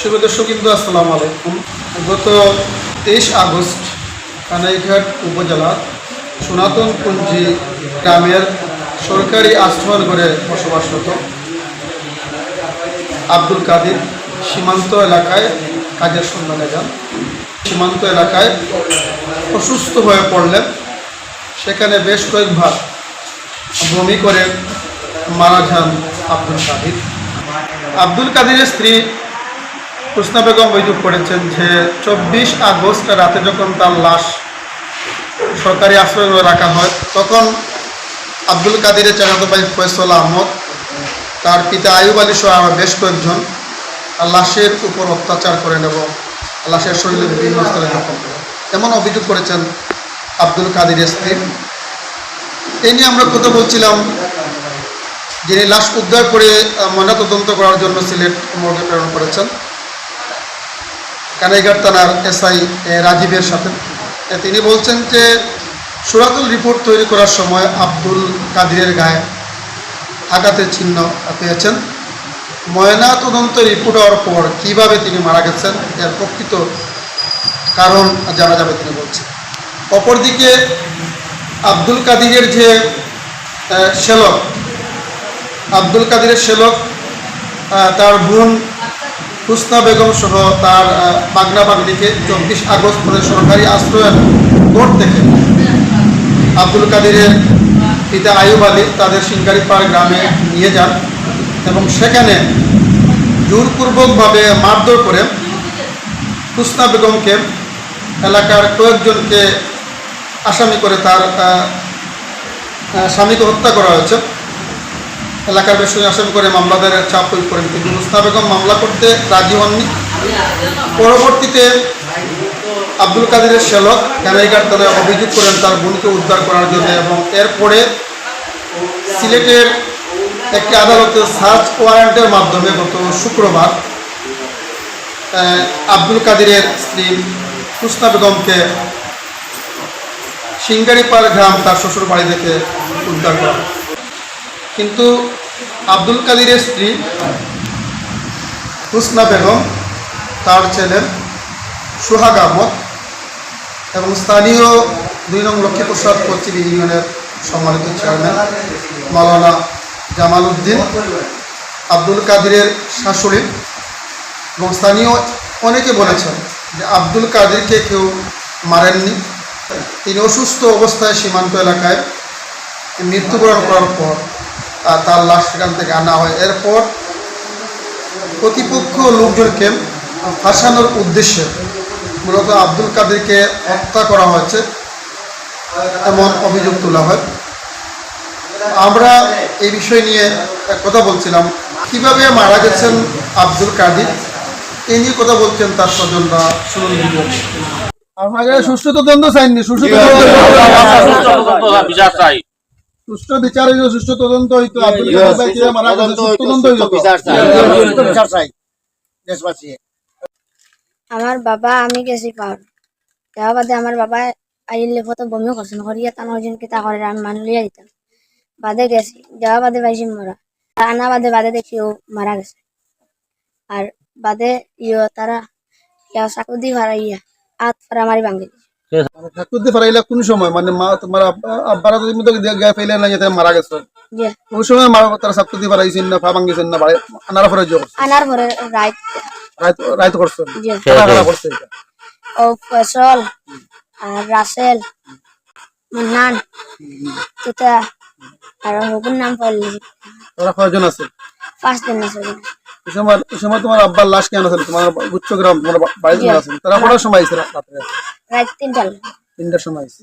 দর্শক দর্শক কিন্তু আসসালামু আলাইকুম। গত তেইশ আগস্ট কানাইঘাট উপজেলার সনাতন পুঞ্জি গ্রামের সরকারি আশ্রয় ঘরে বসবাসরত আব্দুল কাদির সীমান্ত এলাকায় কাজের সন্ধানে যান। সীমান্ত এলাকায় অসুস্থ হয়ে পড়লেন। সেখানে বেশ কয়েকবার বমি করে মারা যান আব্দুল কাদির। আব্দুল কাদিরের স্ত্রী হুসনা বেগম অভিযোগ করেছেন যে চব্বিশ আগস্ট রাতে যখন তার লাশ সরকারি আশ্রয়ে রাখা হয়, তখন আব্দুল কাদিরের চাচাতো ভাই ফয়সল আহমদ, তার পিতা আয়ুব আলী সহ আরও বেশ কয়েকজন লাশের উপর অত্যাচার করেন এবং লাশের শরীরে বিভিন্ন স্থলে করে এমন অভিযোগ করেছেন আব্দুল কাদিরের স্ত্রী। এই নিয়ে আমরা কথা বলছিলাম যিনি লাশ উদ্ধার করে ময়নাতদন্ত করার জন্য সিলেট মর্গে প্রেরণ করেছেন। কানাইঘাট থানার এসআই রাজীবের সাথে। তিনি বলছেন যে, সুরাতুল রিপোর্ট তৈরি করার সময় আব্দুল কাদিরের গায়ে আঘাতের চিহ্ন পেয়েছেন। ময়না তদন্ত রিপোর্ট হওয়ার পর কীভাবে তিনি মারা গেছেন, এর প্রকৃত কারণ জানা যাবে তিনি বলছেন। অপরদিকে, আব্দুল কাদিরের যে শ্যালক আব্দুল কাদিরের শ্যালক তার বোন হুসনা বেগম সহ তার বাগনা বাগনিকে চব্বিশ আগস্ট পরে সরকারি আশ্রয়ের কোর্ট থেকে আব্দুল কাদিরের পিতা আয়ুব আলী তাদের সিঙ্গারিপাড় গ্রামে নিয়ে যান এবং সেখানে জোরপূর্বকভাবে মারধর করে হুসনা বেগমকে এলাকার কয়েকজনকে আসামি করে তার স্বামীকে হত্যা করা হয়েছে। এলাকার বেশ কয়েকজন করে মামলা দায়েরের চাপ প্রয়োগ করেন কিন্তু মুস্তা বেগম মামলা করতে রাজি হননি। পরবর্তীতে আব্দুল কাদিরের শ্যালক কানাইঘাট থানায় অভিযোগ করেন তার বোনকে উদ্ধার করার জন্য এবং এরপরে সিলেটের একটি আদালতে সার্চ ওয়ারেন্টের মাধ্যমে গত শুক্রবার আব্দুল কাদিরের স্ত্রী হুসনা বেগমকে সিঙ্গারিপাড় গ্রাম তার শ্বশুর বাড়ি থেকে উদ্ধার করা কিন্তু আব্দুল কাদিরের স্ত্রী হুসনা বেগম, তার ছেলে সোহাগ আহমদ এবং স্থানীয় দুই নং লক্ষ্মীপ্রসাদ পশ্চিম ইউনিয়নের সম্মানিত চেয়ারম্যান মাওলানা জামাল উদ্দিন, আব্দুল কাদিরের শাশুড়ি এবং স্থানীয় অনেকে বলেছেন যে আব্দুল কাদিরকে কেউ মারেননি। তিনি অসুস্থ অবস্থায় সীমান্ত এলাকায় মৃত্যুবরণ করার পর তার লাশ সেখান থেকে আনা হয়। এরপর প্রতিপক্ষ লোকজনকে ফাঁসানোর উদ্দেশ্যে মূলত আব্দুল কাদেরকে হত্যা করা হয়েছে এমন অভিযোগ তোলা হয়। আমরা এই বিষয় নিয়ে এক কথা বলছিলাম কীভাবে মারা গেছেন আব্দুল কাদির? এই নিয়ে কথা বলছেন তার স্বজনরা শুনুন আমাকে সুষ্ঠু তদন্ত চাইনি সুষ্ঠু বিচার চাই সুষ্ঠু বিচার হইতো সুষ্ঠু তদন্ত হইতো। আব্দুল কাদের ভাই কীভাবে মারা গেছে? সুষ্ঠু তদন্ত হইতো আমার বাবা আমি গেছি পাওয়ার যাওয়া বাদে আমার বাবা আইলে ফটো বমিও করছেন করিয়া তান ওজন কিতা করে আমি মান লিয়া দিতাম বাদে গেছি। যাওয়া বাদে পাইছি মরা। আনা বাদে বাদে দেখি ও মারা গেছে। আর বাদে ইয়ে তারা ইয়া চাকু দি ভাড়াইয়া আত ফারা মারি ভাঙি কোন সময় মানে মা তোমার আব্বা- আব্বারা যদি মতো গায়ে ফেলে না যেতে মারা গেছে। কোন সময় মা তারা সাপ্তাতি পারাইছেন না পা ভাঙ্গিছেন না আনার পরে যোগ আনার পরে রাইত। রাইত রাইত করছেন যে কারা কারা করছে এটা? ও ফসল আর রাসেল মান্নান তুতা আর হকুর নাম পড়লি তারা কয়জন আছে? পাঁচ আছে। ওই সময় ওই সময় তোমার আব্বার লাশ কেন আছে? তোমার গুচ্ছ গ্রাম তোমার বাড়িতে আছে। তারা কটার সময় আছে রাত্রে রাত? তিনটা তিনটার সময়। আছে।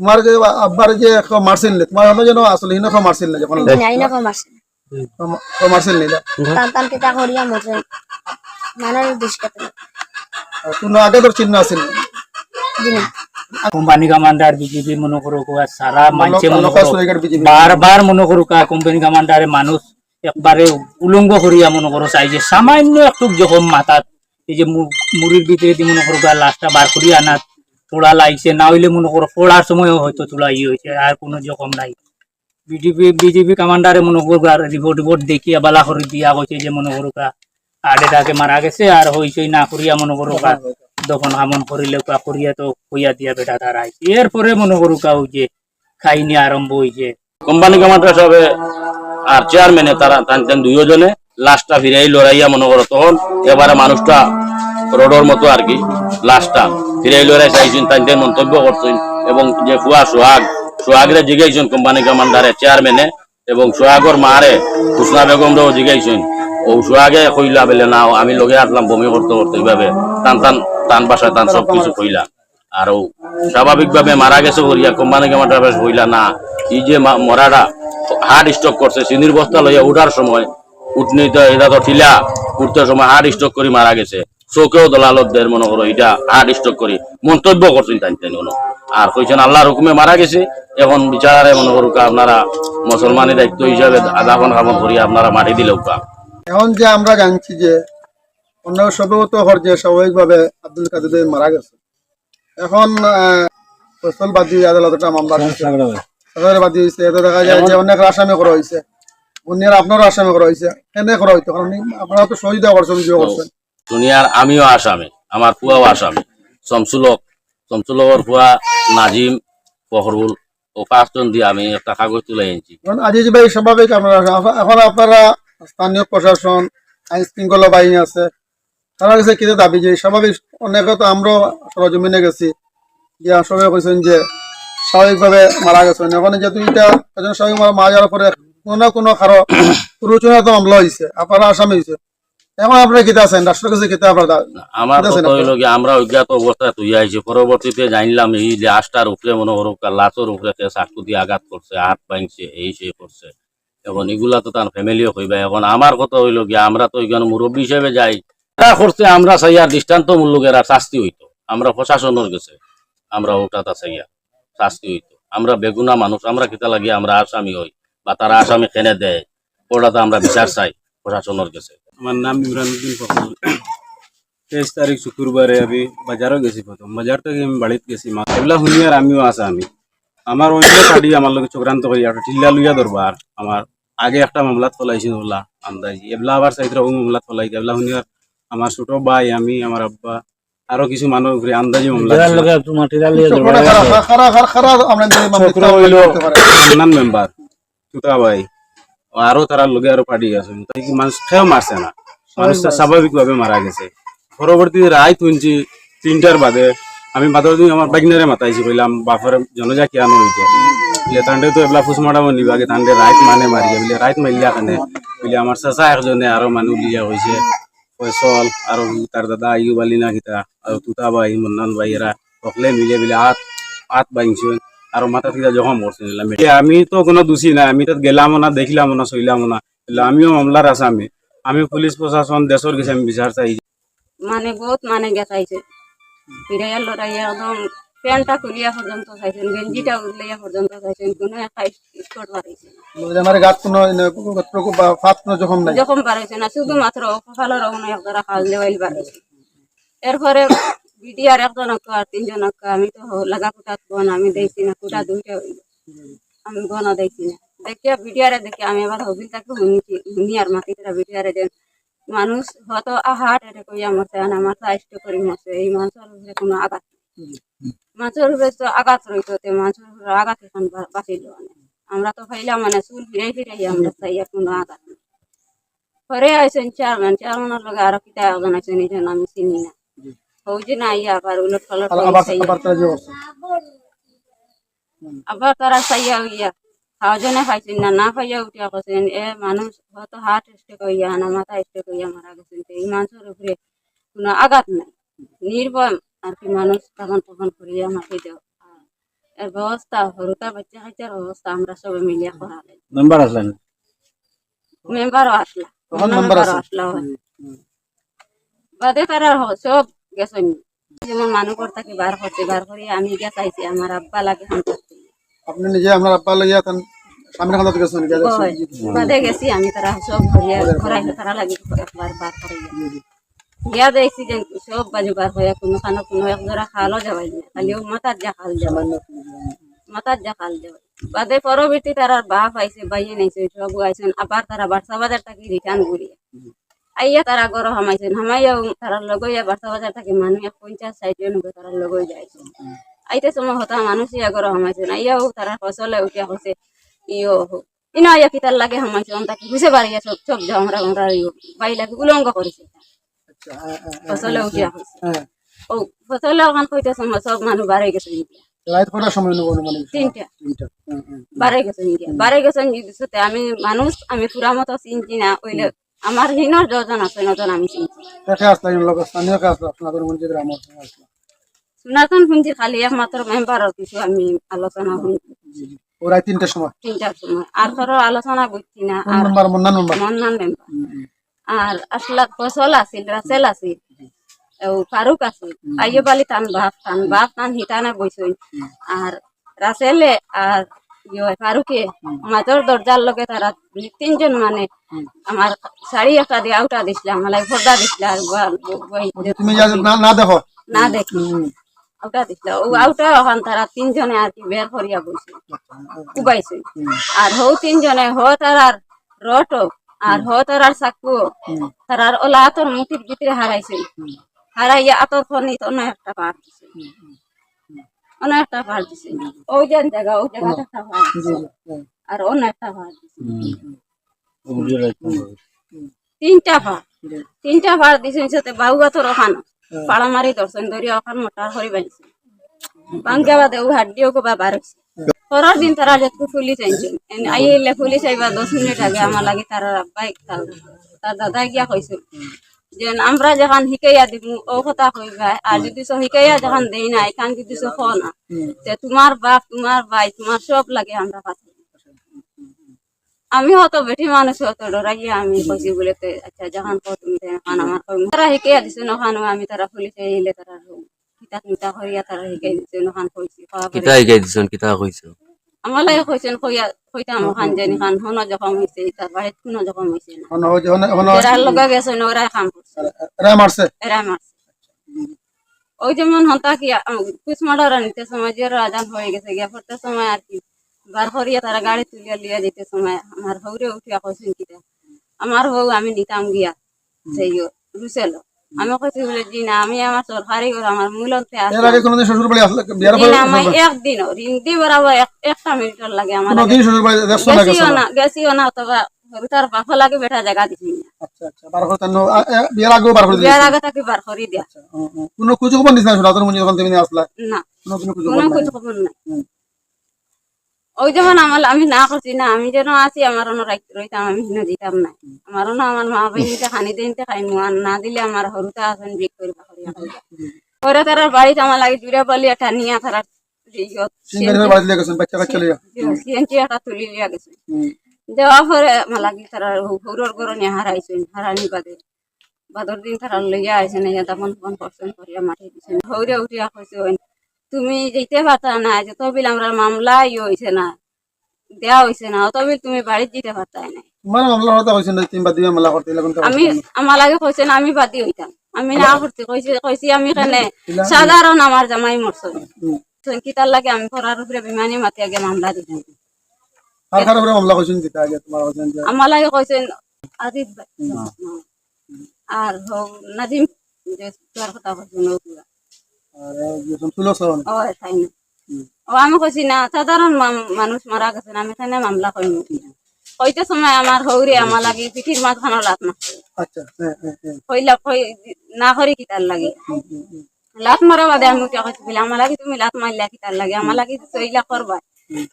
তোমার যে আব্বার যে কেউ তোমার হলো যেন আসলে হিনা কেউ না যখন? নাই না। কম আছে কেউ মারছেন না টান টান কিতা করিয়া মরে মানার দুষ্কাত তুমি আগে তোর চিহ্ন আছেন দিনা। কোম্পানি কামান্ডার বিজেপি মনে করো সারা মানছে মনে করো বারবার মনে করো কা কোম্পানি কামান্ডারে মানুষ একবারে উলঙ্গ করিয়া মনে করো চাই যে সামান্য একটু যখন মাথাত, এই যে মুড়ির ভিতরে দিয়ে মনে করো লাশটা বার করিয়া আনা তোলা লাগছে, না হইলে মনে করো পড়ার সময় হয়তো তোলা ইয়ে হয়েছে আর কোনো জখম নাই। বিজেপি বিজেপি কামান্ডারে মনে করো রিপোর্ট রিপোর্ট দেখিয়া বালা করে দিয়া হয়েছে যে মনে করো আড়ে তাকে মারা গেছে, আর হইচই না করিয়া মনে করো কা তখন হামন করিলে করিয়া তো কইয়া দিয়া বেটা তার এরপরে মনে করো কা ওই যে খাইনি আরম্ভ হইছে। কোম্পানি কমান্ডার সাহেবে আর চেয়ারম্যানে তারা টানতেন দুইজনে লাশটা ফিরাই লড়াইয়া মনে করো তখন এবারে মানুষটা রোডর মতো আর কি লাশটা ফিরাই লড়াই চাইছেন টানতেন মন্তব্য করছেন। এবং যে ফুয়া সোহাগ, সোহাগরে জিগাইছেন কোম্পানি কমান্ডারে চেয়ারম্যানে এবং সোহাগর মারে হুসনা বেগমরাও জিগাইছেন। ও সোহাগে কইলা বেলে না আমি লগে আসলাম, বমি করতে করতে। এইভাবে টান টান টান বাসায় টান সব কিছু কইলা। আর স্বাভাবিকভাবে মারা গেছে করিয়া কোম্পানি কমান্ডার বেশ হইলা না। এই যে মরাটা হার্ট স্ট্রোক করছে চিনির বস্তা লইয়া উঠার সময় উঠনি তো এটা তো ঠিলা, উঠতে সময় হার্ট স্ট্রোক করে মারা গেছে। চোখেও দলালত দের মনে করো, এটা হার্ট স্ট্রোক করি। মন্তব্য করছেন তাই তাই আর কইছেন আল্লাহর হুকুমে মারা গেছে, এখন বিচারে মনে করুক আপনারা মুসলমানের দায়িত্ব হিসাবে দাফন খাবন করিয়া আপনারা মাটি দিলেও কা। এখন যে আমরা জানছি যে অন্য সবেও হর যে স্বাভাবিকভাবে আব্দুল কাদের মারা গেছে। এখন ফসলবাদী আদালত একটা মামলা দিয়েছে। হয়েছে এতে দেখা যায় যে অনেক আসামি করা হয়েছে। অন্যের আপনারও আসামি করা হয়েছে। কেন করা হইতো। কারণ আপনারা তো সহিদা করছেন বিজয় করছেন। দুনিয়ার আমিও আসামি। আমার ফুয়াও আসামি। শমসুলক শমসুলকর ফুয়া নাজিম ফখরুল। ও পাঁচজন দিয়ে আমি একটা কাগজ তুলে এনেছি। আজিজ ভাই স্বাভাবিক আপনারা এখন আপনারা স্থানীয় প্রশাসন আইন শৃঙ্খলা বাহিনী আছে। তারা কাছে কিনে দাবি যে স্বাভাবিক অনেকে তো আমরাও সরজমিনে গেছি। গিয়া সবাই কইছেন যে স্বাভাবিকভাবে মারা গেছেন। এখন যেহেতু এটা একজন স্বাভাবিক মারা যাওয়ার পরে কোনো না কোনো কারও প্ররোচনা তো মামলা হয়েছে আপনারা আসামি হয়েছে এখন আপনারা কিতা আছেন? রাষ্ট্রের কাছে কিতা আপনারা আমার কথা হইল কি আমরা অজ্ঞাত অবস্থায় তুই আইছি। পরবর্তীতে জানলাম এই যে আশটার উপরে মনে করো লাচর উপরে চাকু দিয়ে আঘাত করছে হাত ভাঙছে এই সে করছে। এখন এগুলা তো তার ফ্যামিলিও এখন আমার কথা হইল কি আমরা তো মুরব্বী হিসেবে যাই। তারা করছে, আমরা চাইয়া দৃষ্টান্তমূলকের আর শাস্তি হইতো। আমরা প্রশাসনের গেছে আমরা ওটাটা চাইয়া শাস্তি হইতো। আমরা বেগুনা মানুষ, আমরা কিতা লাগিয়ে আমরা আসামি হই, বা তারা আসামি কেনে দেয়, ওটাতে আমরা বিচার চাই প্রশাসনের গেছে আমার নাম ইমরানুদ্দিন ফখরুল তেইশ তারিখ শুক্রবারে আমি বাজারও গেছি প্রথম। বাজার থেকে আমি বাড়িতে গেছি। মাছ এগুলা শুনি আর আমিও আসা আমি। আমার অন্য পার্টি আমার লগে চক্রান্ত করি একটা টিল্লা লইয়া দরবার আমার আগে একটা মামলাত ফলাইছিল ওলা আন্দাজি। এবলা আবার চাইতে ও মামলাত ফলাই এবলা শুনি আর আমার ছোট ভাই আমি আমার আব্বা আরও কিছু মানুষ ঘুরে আন্দাজি মামলা দিছে। চক্রটা খারাপ খারাপ খারাপ খারাপ আমরা যে মামলা চক্র হইল করতে পারে। নান মেম্বার তুতা ভাই আরও তারা লগে আরও পার্টি আছে তাই কি মানুষ খেয়েও মারছে না? মানুষটা স্বাভাবিক ভাবে মারা গেছে। পরবর্তী রায় তুলছি তিনটার বাদে। আমি বাদর দিন আমার বাইকনারে মাতাইছি কইলাম বাপের জনজা কিয়া নইতো বলে তান্ডে তো এবলা ফুস মারাম নিবাগে তান্ডে রাইত মানে মারি বলে রাইত মারিয়া কানে? বলে আমার চাচা একজনে আরও মানুহ লিয়া হয়েছে ফয়সল আৰু তাৰ দাদা আয়ুব আলী না কিতা আৰু তুতা ভাই মুন্নান ভাই এরা সকলে মিলে মিলে হাত হাত বাঁধছিল আৰু মাথাত কিটা জখম করছিল আমি তো কোনো দোষী নাই, আমি তাত গেলাম না দেখলাম না চইলাম না। বলে আমিও মামলার আসামি। আমি পুলিশ প্রশাসন, দেশের কাছে আমি বিচার চাই। মানে বহুত মানে গেছাইছে ফিরাইয়া লড়াইয়া একদম প্যান্টটা খুলিয়া পর্যন্ত চাইছেন গেঞ্জিটা উঠলাইয়া পর্যন্ত চাইছেন কোনো একটা বাড়াইছে না। আমার গাত কোনো প্রকোপ বা ফাত কোনো জখম নাই। যখন বাড়াইছে না শুধুমাত্র কপালের ওখানে একদারা খাল দেওয়াইল বাড়াইছে এরপরে বিডিআর একজন আর তিনজন আমি তো লাগা কুটাত বোন আমি দেখছি না কুটা দুইটা আমি বোনও দেখছি না। দেখিয়া বিডিআরে দেখি আমি এবার হবিল তাকে শুনিছি শুনি আর মাতিটা বিডিআরে দেন মানুষ হয়তো হার্ট অ্যাটাক হইয়া মরছে আমার স্বাস্থ্য করে মরছে এই মানুষের কোনো আঘাত মানুষের উপরে তো আঘাত রইতো তে মানুষের উপরে আঘাত এখন বাঁচিল আমরা তো ফাইলা মানে চুল ফিরাই ফিরাই আমরা চাই কোনো আঘাত নেই। পরে আইসেন চেয়ারম্যান চেয়ারম্যানের লগে আরও কিতা একজন আইসেন এই জন্য আমি চিনি না। হৌজি না ইয়া আবার উলট করে আবার তারা চাইয়া ইয়া খাওয়াজনে খাইছেন না না খাইয়া উঠিয়া কৈছেন এ মানুষ হয়তো হার্ট স্ট্রোক হইয়া না মাথা স্ট্রোক হইয়া মারা গেছেন এই মানুষের উপরে কোনো আঘাত নাই। নির্ভয় আর কি মানুষ তখন তখন করিয়া মাটি দেও। এর ব্যবস্থা হরুতা বাচ্চা খাইচার ব্যবস্থা আমরা সবাই মিলিয়া করালে মেম্বার আসলেন? মেম্বারও আসলা। মেম্বারও আসলা বাদে তারা সব গেছেন। যেমন মানুষ থাকি বার করছে বার করি আমি গেছ আইছি আমার আব্বা লাগে আপনি নিজে আব্বা খান গেছেন বাদে গেছি আমি তারা সব ঘরিয়া ঘরাই তারা লাগি একবার বার করাইয়া। গিয়া দেখছি যে সব বাজু বার হইয়া কোনো খানো কোনো এক জোড়া খালও যাবাই না খালি মাথার যা খাল যাবাই মাথার যা খাল যাবাই বাদে পরবর্তী তারার বাপ আইছে, বাইয়ে নাইছে সব আইছেন, আবার তারা বারসা বাজার থাকি রিটার্ন করিয়া। আইয়া তারা গর হামাইছেন, হামাইয়া তারা লগইয়া বারতা বাজার থাকি মানুষ পঞ্চাশ, ষাট জন তারা লগই যাইছে আইতে সময় হতা মানুষ ইয়া গর হামাইছেন আইয়াও তারা ফসলে উঠিয়া হচ্ছে ইয়ো ইনো আইয়া কিতার লাগে হামাইছে তাকে ঘুষে বাড়িয়া সব সব ঝমরা ঘমরা বাই লাগে উলঙ্গ করেছে। উঠিয়া ও ফসলে ওখান কইতে সব মানুষ বাড়ে গেছে ইন্ডিয়া কটার সময় নেব তিনটা। তিনটা হুম, হুম। বারে গেছে বারে গেছে ইন্ডিয়াতে আমি মানুষ আমি পুরা মতো চিনছি না ওইলে আমার হিনর যজন আছে নজন আমি চিনছি দেখে আসলাম লোক? স্থানীয় কে আপনাদের মন্দির গ্রাম আসলো? সনাতন শুনছি খালি একমাত্র কিছু আমি আলোচনা শুনছি ওরা তিনটার সময়? তিনটার সময়। আর ধরো আলোচনা বুঝছি না কোন আর number Mannan number Mannan member আর আসলা ফসল আছিল রাসেল আছিল ও ফারুক আছিল আইয় বালি টান বাপ টান বাপ টান হিটানা বইছই আর রাসেলে আর ইয়ে ফারুকে মাতর দরজার লগে তারা দুই তিনজন মানে আমার শাড়ি একটা দিয়ে আউটা দিছিল আমার লাগে পর্দা দিছিল আর বা- বই- বই- তুমি যা না না দেখো না দেখি আউটা দিছিল ও আউটা ওখান তারা তিনজনে আর কি বের করিয়া বইছে উবাইছে আর হৌ তিনজনে হ তারার রটো আর হ তারার চাকু তারার ওলা আতর মুঠির ভিতরে হারাইছে। হারাইয়া আতর খনি অন্য একটা পার দিছে। অন্য একটা পার দিছে। ওই যে জায়গা ওই জায়গাটা একটা পার দিছে। আর অন্য একটা পার দিছে। তিনটা ভার তিনটা ভার দিছে সাথে বাহু গাছর ওখান। পাড়া মারি দর্শন ধরি ওখান মোটা হরি বানিছে বাঙ্গা বাদে ও হাড্ডিও কো বাবার পরের দিন তারা যেটুকু ফুলি চাইছেন আইলে ফুলি চাইবা দশ মিনিট আগে আমার লাগে তারা বাইক তার দাদা গিয়া কইছে যে আমরা যখন শিকাইয়া দিব, ও কথা কইবা, আর যদি শিকাইয়া যখন দেই না, এখান যদি খ না, তে তোমার বাপ, তোমার ভাই, তোমার সব লাগে আমরা পাচ্ছি আমি হতো বেটি মানুষ, হতো ডরাইয়া আমি কইছি বলে আচ্ছা যখন কো তুমি আমার কই তারা শিকাইয়া দিছে, নখান আমি তারা পুলিশ আইলে তারা কিতাব মিতা করিয়া তারা শিকাই দিছে নখান কইছি কিতা শিকাই দিছন কিতা কইছো আমার লাগে কইছেন কইয়া কইতাম ওখান জানি খান হন জখম হইছে তার বাড়িত কোনো জখম হইছে না হন হন হন এরা লগা গেছে ওরা কাম করছে এরা মারছে এরা মারছে ওই যেমন হন্তা কি কুচ মাডার নিতে সময় যে রাজান হয়ে গেছে গিয়া পড়তে সময় আর কি। বার করিয়া তারা গাড়ি তুলিয়া লিয়া যেতে সময়। আমার হৌরে উঠিয়া কইছেন কিটা আমার হৌ আমি নিতাম গিয়া সেই রুসেল আমি কইছি বলে জি না আমি আমার সরকারি ঘর আমার মূলতে এর আগে কোনোদিন শ্বশুর বাড়ি আসলে বিয়ার পরে দিন আমি একদিনও রিন্দি বরাবর একটা মিনিটের লাগে আমার কোনোদিন শ্বশুর বাড়ি দেখছ না গেছো না? না গেছিও না অথবা তার বাপা লাগে বেটা জায়গা দিছি না। আচ্ছা আচ্ছা বার করে তান্ন বিয়ার আগেও বার করে দিয়েছে? বিয়ার আগে তাকে বার করি দিয়া। কোনো কুচু খবর দিছ না যখন তুমি আসলা? না কোনো কোনো কোনো খবর নাই কিছু খবর নাই ওই যেমন আমার আমি না করছি না আমি যেন আছি আমার অন্য রইতাম আমি হিনে দিতাম না। আমার অন্য আমার মা বাহিনীতে খানি দিনতে খাই না দিলে আমার হরুতা আছেন বিক করি খাইবা। পরে তারা বাড়িতে আমার লাগে জুড়ে বলি একটা নিয়া তারা দেওয়া পরে আমার লাগি তারা হৌরর গরনে হারাইছেন হারানি বাদে। বাদর দিন তারা লইয়া আইছেন দাপন ফোন করছেন করিয়া মাঠে দিছেন। হৌরে উঠিয়া কইছে তুমি যেতে পারতা না যত বিল আমরা মামলা ইয়ে হইছে না দেয়া হইছে না অত বিল তুমি বাড়িতে যেতে পারতাই না। তোমার মামলা হতে হয়েছে না তিন বাদ মামলা করতে লাগুন আমি আমার লাগে না আমি বাদি হইতাম। আমি না করতে কইছি কইছি আমি কেনে সাধারণ আমার জামাই মরছে। কিতার লাগে আমি করার উপরে বিমানি মাতি আগে মামলা দিতাম আর কার উপরে মামলা করছেন দিতে আগে তোমার কাছে আমার লাগে কইছেন ভাই। আর নাজিম যে তোর কথা কইছেন আমি কইছি না সাধারণ মানুষ মারা গেছে আমি এখানে মামলা করিনি। কইতে সময় আমার হৌরে আমার লাগি পিঠির মাঝখানে লাত মারছে না করি কি তার লাগে? লাত মারা বাদে আমি উঠে কইছি বলে আমার লাগি তুমি লাত মারলা কি তার লাগে? আমার লাগি চইলা করবা।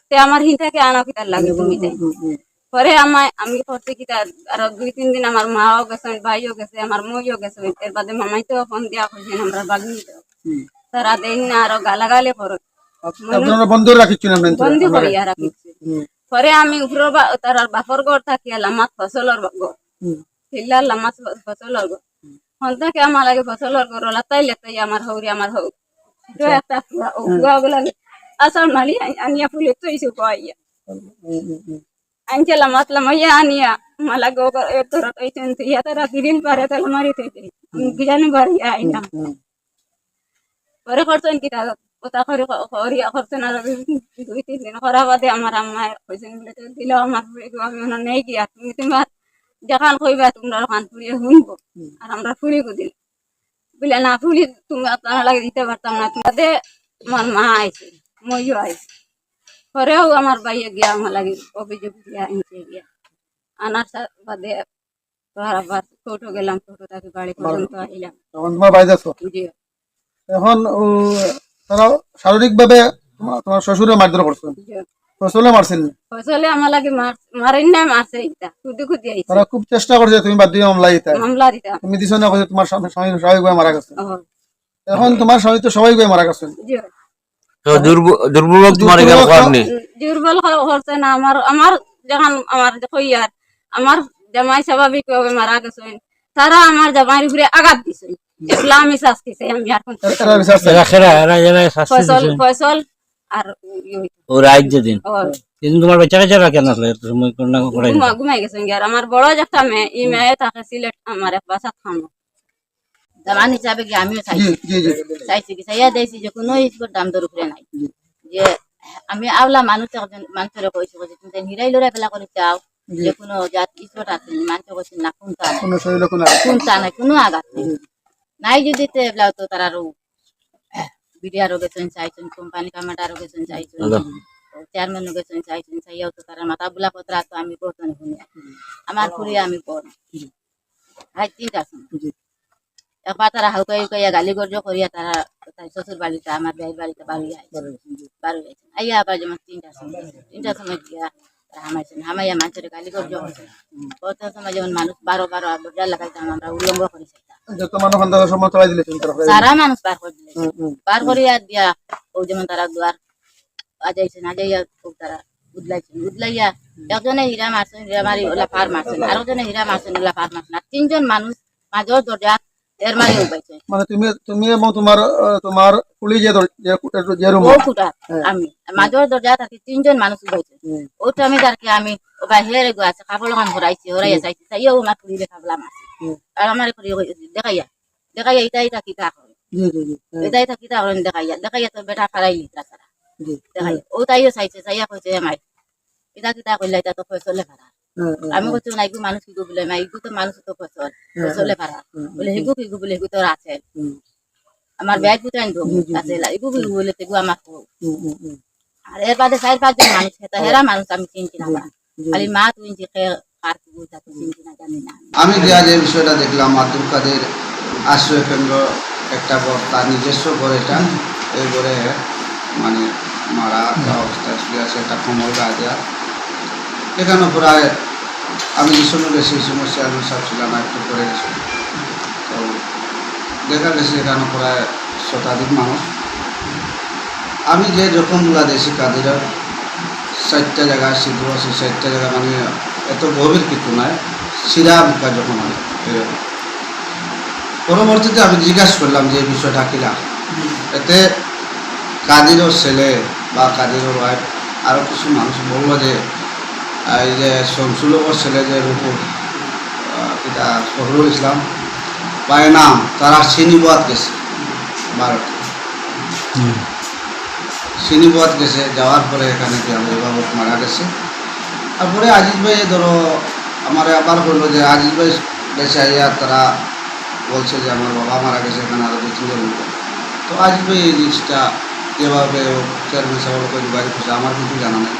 তে আমার হিনটাকে আনো কি তার লাগে তুমি পরে আমায় আমি করছি কি তার আর দুই তিন দিন আমার মাও গেছে ভাইও গেছে আমার মইও গেছে এর বাদে মামাই তো ফোন দিয়া কইছেন আমরা বাগনি তারা দেন না আরও গালাগালে পরে আপনারা বন্ধ রাখিছেন আমরা বন্দি করিয়া রাখিছে পরে আমি উপর তার বাপর ঘর থাকিয়া লামাত ফসলর ঘর হিল্লার লামাত ফসলর ঘর হন্তাকে আমার লাগে ফসলর ঘর লাতাই লেতাই আমার হৌরি আমার হৌ। একটা গুলা আসল মালি আনিয়া ফুলে কইয়া আনিয়া মালা গো তোর ইয়া তারা দিদিন পারে তাহলে মারি তুই গিজানি বাড়ি আইনা পরে করছেন কি তা কথা করে করিয়া করছেন আর দুই তিন দিন করা বাদে আমার আম্মা কইছেন বলে তো দিল আমার আমি মনে নেই গিয়া তুমি তোমার যেখান কইবা তোমরা ওখান ফুলিয়ে শুনব। আর আমরা ফুলি দিল বলে না ফুলি তুমি আপনারা লাগে দিতে পারতাম না। তোমাদের আমার মা আইছে মইও আইছে পরেও আমার বাইয়ে গিয়া আমার লাগে অভিযোগ দিয়া আনছে গিয়া আনার বাদে তোর আবার টোটো গেলাম টোটো তাকে বাড়ি পর্যন্ত আইলাম তোমার বাড়িতে আছো? জি। এখন তারা শারীরিকভাবে তোমার তোমার শ্বশুরে মারধর করছেন ফসলে মারছেন। ফসলে আমার লাগে মার মারেন না মারছে ইটা খুদি খুদি আইছে। তারা খুব চেষ্টা করছে তুমি বাদ দিয়ে মামলা দিতে। মামলা দিতা। তুমি দিছ না কইছে তোমার স্বামী স্বামী স্বাভাবিকভাবে মারা গেছে। এখন তোমার স্বামী তো স্বাভাবিকভাবে মারা গেছে। জি। তো তোমার দুর্বল হ- হচ্ছে না। আমার আমার যখন আমার কইয়ার আমার জামাই স্বাভাবিক ভাবে মারা গেছেন তারা আমার জামাইয়ের উপরে আঘাত দিছে। একলা আমি শাস্তিছে আমি আর কোন ফসল দিছে। ফসল আর। ও রাজ্য দিন কিন্তু তোমার বাচ্চা কাচ্চারা কেন আসলে? সময় করোনা করাই ঘুমা- ঘুমাই গেছেন আর আমার বড় একটা মেয়ে এই মেয়ে তাকে সিলেট আমার এক বাসা হিসাবে কি আমিও চাইছি। জি জি চাইছি কি চাইয়া দিয়েছি যে কোনো দাম দর উপরে নাই। যে আমি আওলা মানুষ একজন মানুষের কইছি যে তুমি হিরাই লড়াই বেলা করে চাও যে কোনো জাত স্পট আছে মানুষ কইছি না কোনো শরীরে কোনো কোনটা নাই কোনো আঘাত নেই। নাই যদি তে এবলা তো তারা আরও বিডিআর গেছেন চাইছেন কোম্পানি কামাটার গেছেন চাইছেন চেয়ারম্যান গেছেন চাইছেন চাইয়াও তো তারা মাথা বুলা পত্রা তো আমি করতো না শুনি আমার ফুরিয়া আমি কর হাই তিনটা জি। একবার তারা হাউকাই উকাইয়া গালি গর্জ করিয়া তারা তার শ্বশুর বাড়িতে আমার ভাইয়ের বাড়িতে বারো আইছে বারো আইছে আইয়া আবার যেমন তিনটা সময় তিনটা সময় গিয়া হামাইয়া মানুষের গালি করছে কত সময় যেমন মানুষ বারো বারো দরজা লাগাইতাম আমরা উল্লঙ্ঘ করেছে যত মানুষ সন্ধ্যা সময় চলাই দিলে তুমি সারা মানুষ পার করে দিলে। পার করিয়া দিয়া ও যেমন তারা দুয়ার খুব তারা উদলাইয়া একজনে হীরা মারছেন হীরা মারি ওলা পার মারছেন আরেকজনে হীরা মারছেন ওলা পার মারছেন আর তিনজন মানুষ মাজর দরজা এর মারি উবাইছে মানে তুমি তুমি এবং তোমার তোমার কুলি যে যে- রুম। ও আমি আর মাজর দরজা থাকি তিনজন মানুষ উবাইছে ওটা আমি তারকে আমি ও বাহিরে গো আছে কাপড় লাগান ঘুরাইছি ওরাইয়া চাইছি চাইয়া ও কুলি দেখা বলা মারছি আর আমার করি দেখাইয়া দেখাইয়া এটা এটা কিতা করে হ্যাঁ, এটা এটা কিতা করেন দেখাইয়া দেখাইয়া তোর বেটা জি দেখাইয়া ও তাইও চাইছে চাইয়া কইছে মাই এটা কিতা কইলা এটা তো ফসলে ফারা হ্যাঁ, হ্যাঁ, আমি কইছো না ইগু মানুষ কিগু বলে ইগু তো মানুষ তো ফসল ফসলে ফারা বলে হিগু কিগু বলে হিগু তোর আছে। হুম, আমার ব্যাগ গুটাইন তো আছে ইগু কিগু বলে তেগু আমার কো হুম, হুম, হুম। আর এর বাদে চার পাঁচজন মানুষ হেতা হেরা মানুষ আমি চিনছি না খালি মা তুই যে কার কিগু তা চিনছি না জানি না। আমি যে আজ এই বিষয়টা দেখলাম আব্দুল কাদের আশ্রয় কেন্দ্র একটা ঘর তার নিজস্ব ঘর এটা। এই ঘরে মানে মারা যাওয়া অবস্থায় শুয়ে আছে একটা কমল গা দেওয়া এখানে প্রায় আমি গেছি এই সময় চেয়ারম্যান সাহেব ছিল না একটু করে গেছি। তো দেখা গেছে এখানে প্রায় শতাধিক মানুষ। আমি যে রকমগুলা দেখছি কাদিরা চারটা জায়গা সিদ্ধ আছে, চারটা জায়গা মানে এত গভীর কিছু নাই, শিরা মুখা যখন হয়, এরকম। পরবর্তীতে আমি জিজ্ঞাসা করলাম যে বিষয়টা কিনা। এতে কাদিরও ছেলে বা কাদিরও ওয়াইফ আরও কিছু মানুষ বলল যে এই যে শমসুলকর ছেলে যে রূপুর এটা শহরুল ইসলাম এর নাম তারা সিনিবাদ গেছে ভারতে। সিনিবাদ গেছে যাওয়ার পরে এখানে কি এভাবে মারা গেছে। তারপরে আজিজ ভাই ধরো আমার আবার বলল যে আজিজ ভাই গেছে আইয়া তারা বলছে যে আমার বাবা মারা গেছে এখানে আরও দু তিনজন। তো আজিজ ভাই এই জিনিসটা কীভাবে চেয়ারম্যান লোকের যোগাযোগ করছে আমার কিছু জানা নেই।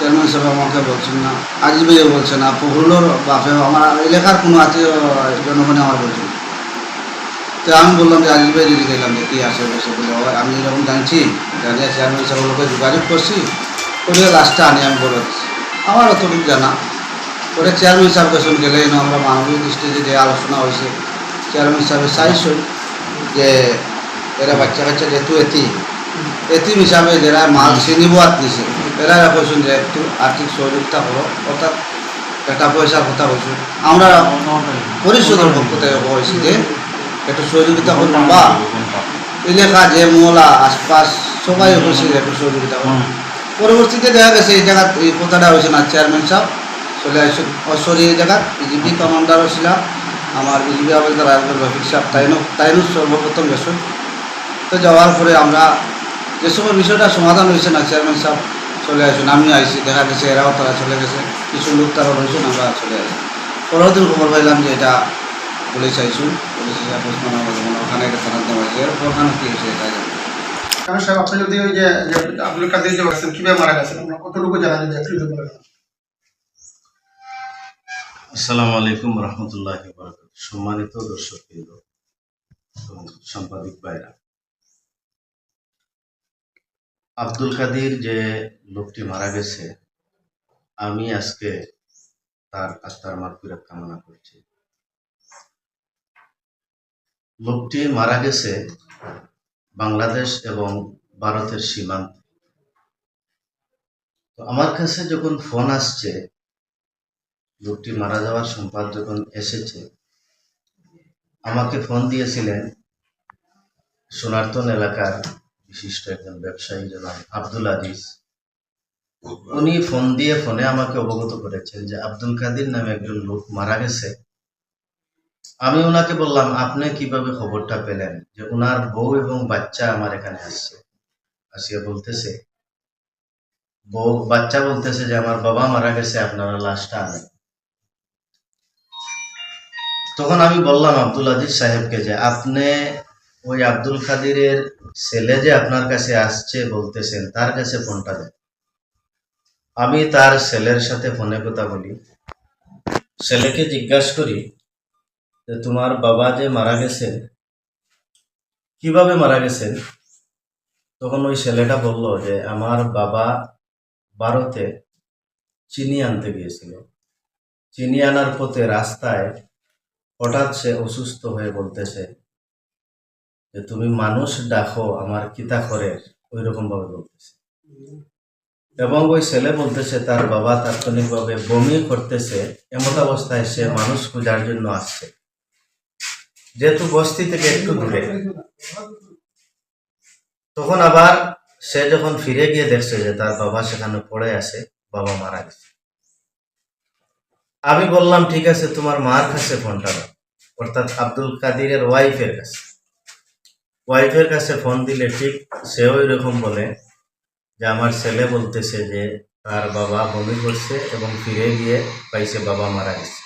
চেয়ারম্যান সাহেব আমাকে বলছেন না, আজিজ ভাইও বলছে না পহুলোর বাপে আমার এলাকার কোনো আত্মীয় জনগণে আমার বলছে না। তো আমি বললাম যে, আজিজ ভাই যদি গেলাম যে কী আসে বসে বলে আমি এরকম জানছি জানিয়ে চেয়ারম্যান সাহেবের লোকে যোগাযোগ করছি করে লাস্টটা আনি, আমি বলে আমার অতটুকু জানা পরে চেয়ারম্যান সাহেব কাছে গেলে আমরা মানবিক দৃষ্টিতে যে আলোচনা হয়েছে, চেয়ারম্যান সাহেবের সাইজ যে এরা বাচ্চা কাচ্চা যেহেতু এটি এতিম হিসাবে যারা মাল শ্রেণীবাদ নিছে এরা কৈছেন যে একটু আর্থিক সহযোগিতা হলো অর্থাৎ টাকা পয়সার কথা কৈছো আমরা পরিষদের পক্ষ থেকে কইছি যে একটু সহযোগিতা করুন বা এলাকা যে মোলা আশপাশ সবাই যে একটু সহযোগিতা করুন। পরবর্তীতে দেখা গেছে এই জায়গাত এই কথাটা হয়েছে না চেয়ারম্যান সাহেব চলে আসছে সরি এই জায়গাত বিজেপি কমান্ডারও ছিলাম। আমার বিজেপি আবেদন রাজগর রফিক সাহেব তাইনও তাইনও সর্বপ্রথম গেছেন। তো যাওয়ার পরে আমরা যে সময় বিষয়টা সমাধান হয়েছে না চেয়ারম্যান সাহেব চলে আসুন আমিও আইসি দেখা গেছে এরাও তারা চলে গেছে কিছু লোক তারা রয়েছেন আমরা চলে আসি। পরবর্তী খবর পাইলাম যে এটা পুলিশ আইসু পুলিশ এসে ওখানে একটা থানার দেওয়া হয়েছে। এরপর ওখানে কি হয়েছে এটা কারণ সাহেব আপনি যদি ওই যে যে আব্দুল কাদের যে বলছেন কীভাবে মারা গেছেন আমরা কতটুকু জানা যদি একটু আসসালামু আলাইকুম রহমতুল্লাহ সম্মানিত দর্শক সাংবাদিক ভাইরা আব্দুল কাদির যে লোকটি মারা গেছে, আমি আজকে তার আত্মার মাগফিরাত কামনা করছি। লোকটি মারা গেছে বাংলাদেশ এবং ভারতের সীমান্তে। তো আমার কাছে যখন ফোন আসছে, লোকটি মারা যাওয়ার সম্পাদ যখন এসেছে, আমাকে ফোন দিয়েছিলেন সোনারতন এলাকার বিশিষ্ট একজন ব্যবসায়ী জনাব আব্দুল আজিজ। উনি ফোন দিয়ে ফোনে আমাকে অবগত করেছেন যে আব্দুল কাদির নামে একজন লোক মারা গেছে। আমি ওনাকে বললাম, আপনি কীভাবে খবরটা পেলেন যে ওনার বউ এবং বাচ্চা আমার এখানে আসছে? আসিয়া বলতেছে, বউ, বাচ্চা বলতেছে যে আমার বাবা মারা গেছে, আপনারা লাশটা আনেন। তখন আমি বললাম আব্দুল আজিজ সাহেবকে যে আপনি ওই আব্দুল কাদিরের ছেলে যে আপনার কাছে আসছে বলতেছেন, তার কাছে ফোনটা দেন। আমি তার ছেলের সাথে ফোনে কথা বলি। ছেলেকে জিজ্ঞাসা করি যে, তোমার বাবা যে মারা গেছেন, কীভাবে মারা গেছেন? তখন ওই ছেলেটা বলল যে, আমার বাবা ভারতে চিনি আনতে গিয়েছিল। চিনি আনার পথে রাস্তায় হঠাৎ সে অসুস্থ হয়ে বলতেছে যে তুমি মানুষ ডাকো, আমার কিতা করে? ওই রকম ভাবে বলতেছে। এবং ওই ছেলে বলতেছে, তার বাবা তাৎক্ষণিকভাবে বমি করতেছে এমন অবস্থায় সে মানুষ খোঁজার জন্য আসছে। যেহেতু বস্তি থেকে একটু দূরে। তখন আবার সে যখন ফিরে গিয়ে দেখছে যে তার বাবা সেখানে পড়ে আছে, বাবা মারা গেছে। আমি বললাম, ঠিক আছে, তোমার মার কাছে ফোনটা অর্থাৎ আব্দুল কাদিরের ওয়াইফের কাছে। ওয়াইফের কাছে ফোন দিলে ঠিক সেও এরকম বলে যে, আমার ছেলে বলতেছে যে, তার বাবা বমি করছে এবং ফিরে গিয়ে পাইছে বাবা মারা গেছে।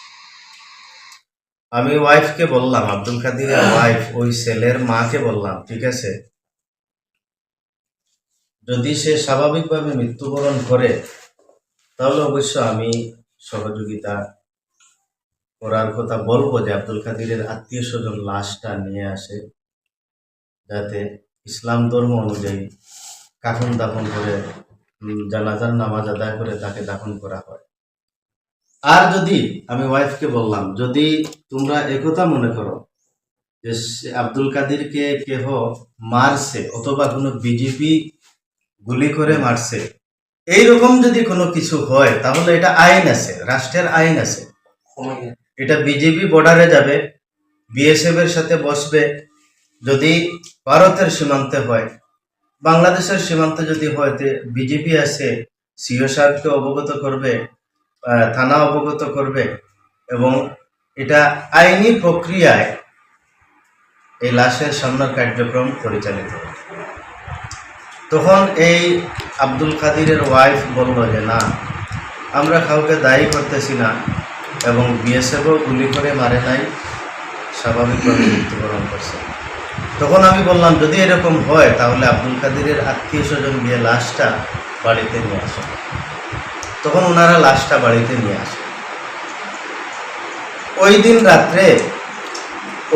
আমি ওয়াইফকে বললাম, আব্দুল কাদিরের ওয়াইফ ওই ছেলের মাকে বললাম, ঠিক আছে? যদি সে স্বাভাবিকভাবে মৃত্যুবরণ করে, তাহলে অবশ্য আমি সহযোগিতা করার কথা বলব যে, আব্দুল কাদিরের আত্মীয় স্বজন লাশটা নিয়ে আসে। যাতে ইসলাম ধর্ম অনুযায়ী কাফন দাফন করে জানাজার নামাজ আদায় করে তাকে দাফন করা হয়। আর যদি আমি ওয়াইফকে বললাম যদি তোমরা একথা মনে করো যে আব্দুল কাদিরকে কেহ মারছে অথবা কোনো বিজেপি গুলি করে মারছে এইরকম যদি কোনো কিছু হয় তাহলে এটা আইন আছে রাষ্ট্রের আইন আছে। এটা বিজেপি বর্ডারে যাবে বিএসএফ এর সাথে বসবে যদি ভারতের সীমান্তে হয়, বাংলাদেশের সীমান্তে যদি হয় বিজেপি আছে সিও সাহেবকে অবগত করবে থানা অবগত করবে এবং এটা আইনি প্রক্রিয়ায় এই লাশের সামনের কার্যক্রম পরিচালিত তখন এই আব্দুল কাদিরের ওয়াইফ বলল যে, না, আমরা কাউকে দায়ী করতেছি না এবং বিএসএফও গুলি করে মারে নাই স্বাভাবিকভাবে মৃত্যুবরণ করছে। তখন আমি বললাম, যদি এরকম হয়, তাহলে আব্দুল কাদিরের আত্মীয় স্বজন গিয়ে লাশটা বাড়িতে নিয়ে আসে তখন ওনারা লাশটা বাড়িতে নিয়ে আসে ওই দিন রাত্রে,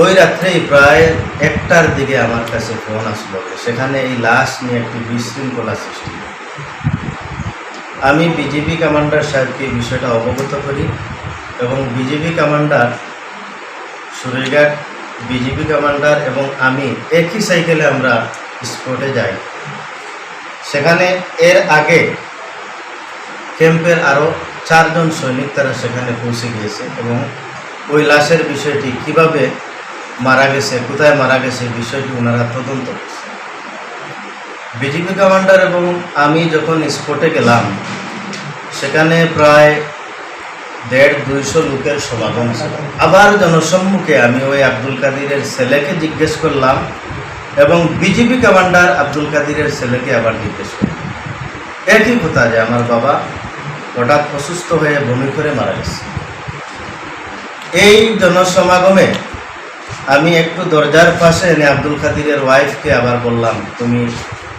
ওই রাত্রেই প্রায় একটার দিকে আমার কাছে ফোন আসলো সেখানে এই লাশ নিয়ে একটি বিশৃঙ্খলা সৃষ্টি। আমি বিজেপি কমান্ডার সাহেবকে বিষয়টা অবগত করি এবং BJP commander Sureghat BJP commander এবং আমি একই সাইকেলে আমরা স্পটে যাই। সেখানে এর আগে ক্যাম্পের আরও চারজন সৈনিক তারা সেখানে পৌঁছে গিয়েছে এবং ওই লাশের বিষয়টি কীভাবে মারা গেছে, কোথায় মারা গেছে বিষয়টি ওনারা তদন্ত করছে। কমান্ডার এবং আমি যখন স্পটে গেলাম, সেখানে প্রায় দেড় দুইশো লোকের সমাগম ছিল। আবার জনসম্মুখে আমি ওই আব্দুল কাদিরের ছেলেকে জিজ্ঞেস করলাম এবং বিজেপি কমান্ডার আব্দুল কাদিরের ছেলেকে আবার জিজ্ঞেস করলাম। একই কথা যে আমার বাবা হঠাৎ অসুস্থ হয়ে বমি করে মারা গেছে? এই জনসমাগমে আমি একটু দরজার পাশে এনে আব্দুল কাদিরের ওয়াইফকে আবার বললাম, তুমি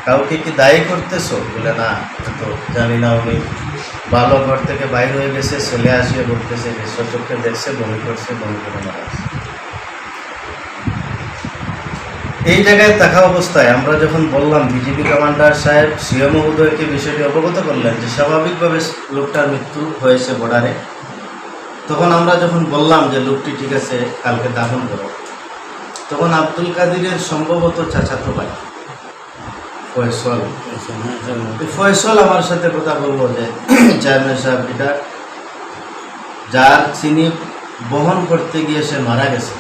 কাউকে কি দায়ী করতেছো? বলে, না তো জানি না উনি ভালো ঘর থেকে বাইরে হয়ে গেছে ছেলে আসিয়ে বলতেছে যে সচক্ষে দেখছে, বমি করছে, বমি করে মারা এই জায়গায় থাকা অবস্থায় আমরা যখন বললাম, বিজেপি কমান্ডার সাহেব সিও মহোদয়কে বিষয়টি অবগত করলেন যে, স্বাভাবিকভাবে লোকটার মৃত্যু হয়েছে বর্ডারে। তখন আমরা যখন বললাম যে, লোকটি ঠিক আছে, কালকে দাফন করো। তখন আব্দুল কাদিরের সম্ভবত চাচাতো ভাই। ফয়সল। ফয়সল আমার সাথে কথা বলব যে চেয়ারম্যান সাহেব এটা যার চিনি বহন করতে গিয়ে সে মারা গেছে।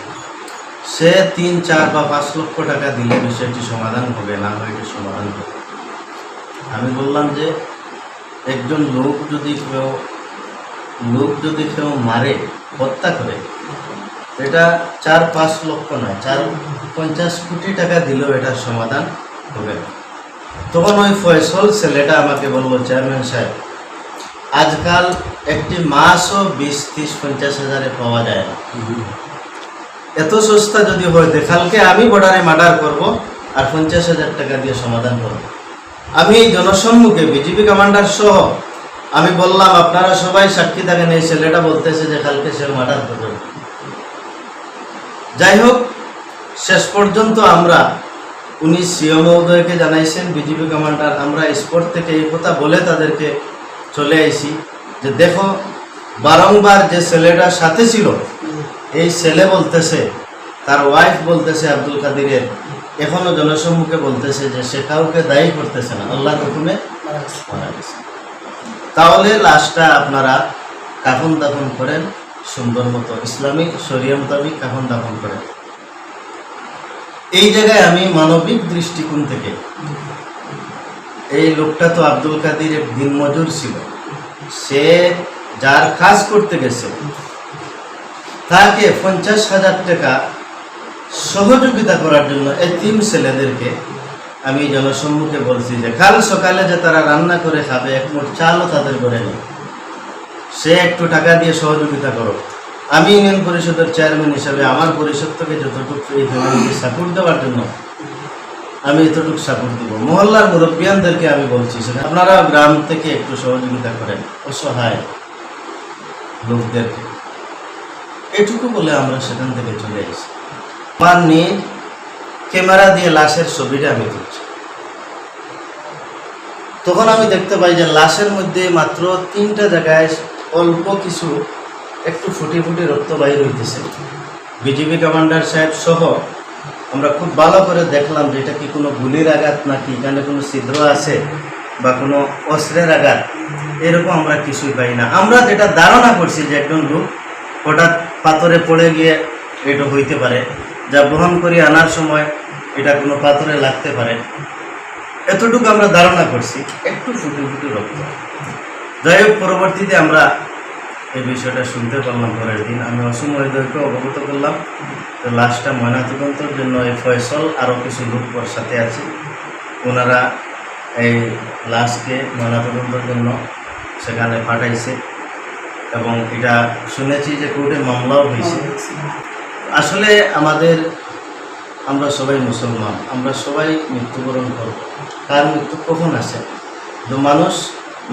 সে তিন চার বা পাঁচ লক্ষ টাকা দিলে বিষয়টি সমাধান হবে না হয় এটি সমাধান হবে। আমি বললাম যে একজন লোক যদি কেউ লোক যদি কেউ মারে হত্যা করে এটা চার পাঁচ লক্ষ নয় চার পঞ্চাশ কোটি টাকা দিলেও এটার সমাধান হবে না। তখন ওই ফয়সল ছেলেটা আমাকে বলল, চেয়ারম্যান সাহেব, আজকাল একটি মাসও বিশ, ত্রিশ, পঞ্চাশ হাজারে পাওয়া যায় না। এত সস্তা যদি হয়, তো কালকে আমি বর্ডারে মার্ডার করব আর পঞ্চাশ হাজার টাকা দিয়ে সমাধান করব। আমি জনসম্মুখে, বিজেপি কমান্ডার সহ, আমি বললাম, আপনারা সবাই সাক্ষী থাকেন। এই ছেলেটা বলতেছে যে, কালকে সে মার্ডার করবে। যাই হোক, শেষ পর্যন্ত আমরা উনি সিও মহোদয়কে জানাইছেন, বিজেপি কমান্ডার, আমরা স্পোর্ট থেকে এই কথা বলে তাদেরকে চলে আইছি যে দেখো, বারংবার যে ছেলেটার সাথে ছিল, এই ছেলে বলতেছে, তার ওয়াইফ বলতেছে আব্দুল কাদিরের, এখনও জনসম্মুখে বলতেছে যে সে কাউকে দায়ী করতেছে না, আল্লাহ হুকুমে তাহলে লাশটা আপনারা কাফন দাফন করেন, সুন্দর মতো, ইসলামিক শরিয়া মোতাবিক কাফন দাফন করেন। এই জায়গায় আমি মানবিক দৃষ্টিকোণ থেকে, এই লোকটা তো আব্দুল কাদির দিনমজুর ছিল। সে যার কাজ করতে গেছে, তাকে পঞ্চাশ হাজার টাকা সহযোগিতা করার জন্য এই তিন ছেলেদেরকে আমি জনসম্মুখে বলছি যে, কাল সকালে যে তারা রান্না করে খাবে, এক মুঠ চালও তাদের করে নেই। সে একটু টাকা দিয়ে সহযোগিতা করো। আমি ইউনিয়ন পরিষদের চেয়ারম্যান হিসাবে আমার পরিষদ থেকে যতটুকু এই ফ্যামিলিকে সাপোর্ট দেওয়ার জন্য আমি এতটুকু সাপোর্ট দিব? মহল্লার মুরব্বিয়ানদেরকে আমি বলছি সেটা আপনারা গ্রাম থেকে একটু সহযোগিতা করেন, অসহায় লোকদেরকে। এটুকু বলে আমরা সেখান থেকে চলে এসেছি। আমার নিয়ে ক্যামেরা দিয়ে লাশের ছবিটা আমি তুলছি। তখন আমি দেখতে পাই যে লাশের মধ্যে মাত্র তিনটা জায়গায় অল্প কিছু একটু ফুটি ফুটি রক্ত বাইর হইতেছে। বিজেপি কমান্ডার সাহেব সহ আমরা খুব ভালো করে দেখলাম যে এটা কি কোনো গুলির আঘাত নাকি, এখানে কোনো ছিদ্র আছে বা কোনো অস্ত্রের আঘাত, এরকম আমরা কিছুই পাই না। আমরা যেটা ধারণা করছি যে একজন লোক হঠাৎ পাথরে পড়ে গিয়ে এটা হইতে পারে, যা বহন করে আনার সময় এটা কোনো পাথরে লাগতে পারে। এতটুকু আমরা ধারণা করছি, একটু ফুটে ফুটে রক্ত। যাই হোক, পরবর্তীতে আমরা এই বিষয়টা শুনতে পারলাম পরের দিন। আমি অসীম মহোদয়কে অবগত করলাম তো লাশটা ময়নাতদন্তের জন্য এই ফয়সল আরও কিছু লোক ওর সাথে আছে। ওনারা এই লাশকে ময়নাতদন্তের জন্য সেখানে পাঠাইছে এবং এটা শুনেছি যে কোর্টে মামলাও হয়েছে। আসলে আমাদের, আমরা সবাই মুসলমান, আমরা সবাই মৃত্যুবরণ করব। কার মৃত্যু কখন আসে? তো মানুষ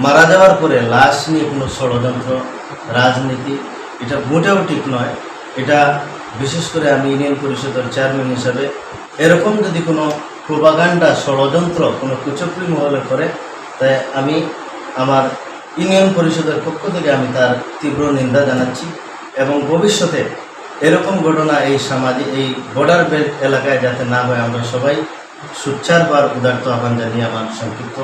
মারা যাওয়ার পরে লাশ নিয়ে কোনো ষড়যন্ত্র, রাজনীতি, এটা মোটেও ঠিক নয়। এটা বিশেষ করে আমি ইউনিয়ন পরিষদের চেয়ারম্যান হিসাবে এরকম যদি কোনো প্রোপাগান্ডা, ষড়যন্ত্র কোনো কুচক্রি মহলে করে, তাই আমি আমার ইউনিয়ন পরিষদের পক্ষ থেকে আমি তার তীব্র নিন্দা জানাচ্ছি এবং ভবিষ্যতে এরকম ঘটনা এই সামাজিক এই বর্ডার বেল্ট এলাকায় যাতে না হয়, আমরা সবাই সুচ্চার হওয়ার উদার্ত আহ্বান জানিয়ে আমার সংক্ষিপ্ত